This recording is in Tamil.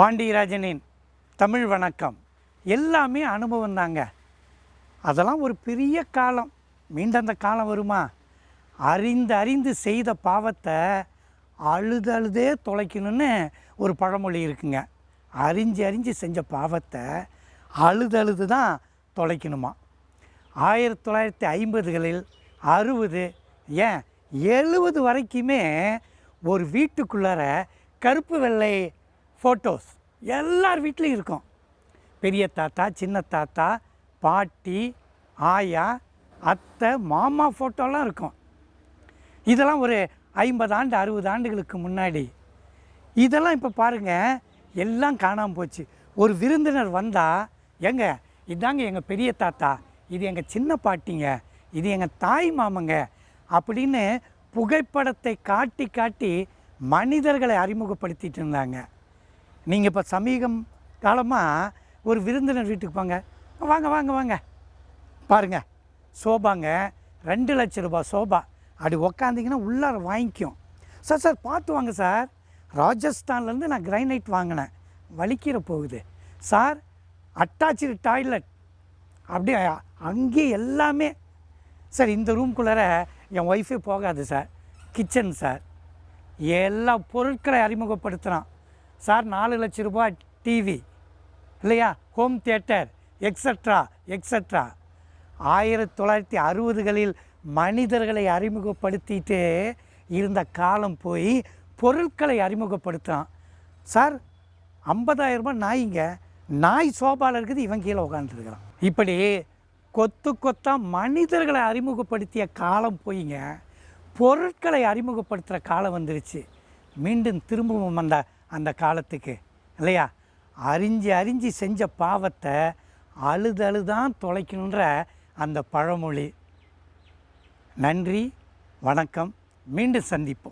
பாண்டியராஜனின் தமிழ் வணக்கம். எல்லாமே அனுபவம் தாங்க. அதெல்லாம் ஒரு பெரிய காலம். மீண்டும் அந்த காலம் வருமா? அறிந்து அறிந்து செய்த பாவத்தை அழுது அழுதே தொலைக்கணும்னு ஒரு பழமொழி இருக்குங்க. அறிஞ்சு அறிஞ்சு செஞ்ச பாவத்தை அழுது அழுது தான் தொலைக்கணுமா? ஆயிரத்தி தொள்ளாயிரத்தி ஐம்பதுகளில் அறுபது ஏன் எழுபது வரைக்குமே ஒரு வீட்டுக்குள்ளார கருப்பு வெள்ளை ஃபோட்டோஸ் எல்லார் வீட்லேயும் இருக்கும். பெரிய தாத்தா சின்ன தாத்தா பாட்டி ஆயா அத்தை மாமா ஃபோட்டோலாம் இருக்கும். இதெல்லாம் ஒரு ஐம்பது ஆண்டு அறுபது ஆண்டுகளுக்கு முன்னாடி. இதெல்லாம் இப்போ பாருங்கள் எல்லாம் காணாமல் போச்சு. ஒரு விருந்தினர் வந்தால் எங்க இதாங்க எங்கள் பெரிய தாத்தா இது எங்கள் சின்ன பாட்டிங்க இது எங்கள் தாய் மாமங்க அப்படின்னு புகைப்படத்தை காட்டி காட்டி மனிதர்களை அறிமுகப்படுத்திட்டு இருந்தாங்க. நீங்கள் இப்போ சமீகம் காலமாக ஒரு விருந்தினர் வீட்டுக்கு போங்க. வாங்க வாங்க வாங்க. பாருங்க சோபாங்க. ரெண்டு லட்ச ரூபாய் சோபா. அப்படி உக்காந்திங்கன்னா உள்ளார வாங்கிக்கும். சார் சார் பார்த்து வாங்க சார். ராஜஸ்தான்லேருந்து நான் கிரைனைட் வாங்கினேன். வலிக்கிற போகுது. Sir attach toilet. அப்படியே அங்கேயே எல்லாமே. சார் இந்த ரூம்குள்ளார என் ஒய்ஃபே போகாது சார். Kitchen sir. எல்லா பொருட்களை அறிமுகப்படுத்துகிறான் சார் நாலு லட்ச ரூபாய் டிவி இல்லையா? ஹோம் தியேட்டர் எக்ஸட்ரா எக்ஸட்ரா ஆயிரத்தி தொள்ளாயிரத்தி அறுபதுகளில் மனிதர்களை அறிமுகப்படுத்திட்டு இருந்த காலம் போய் பொருட்களை அறிமுகப்படுத்துகிறான் சார் 50000 ரூபாய் நாய்ங்க நாய் சோபாவில் இருக்குது இவன் கீழே உட்காந்துருக்கிறான் இப்படி கொத்து கொத்தாக மனிதர்களை அறிமுகப்படுத்திய காலம் போயிங்க பொருட்களை அறிமுகப்படுத்துகிற காலம் வந்துருச்சு. மீண்டும் திரும்பவும் அந்த அந்த காலத்துக்கு இல்லையா? அறிஞ்சு அறிஞ்சு செஞ்ச பாவத்தை அழுதழுதான் தொலைக்கணுன்ற அந்த பழமொழி. நன்றி வணக்கம். மீண்டும் சந்திப்போம்.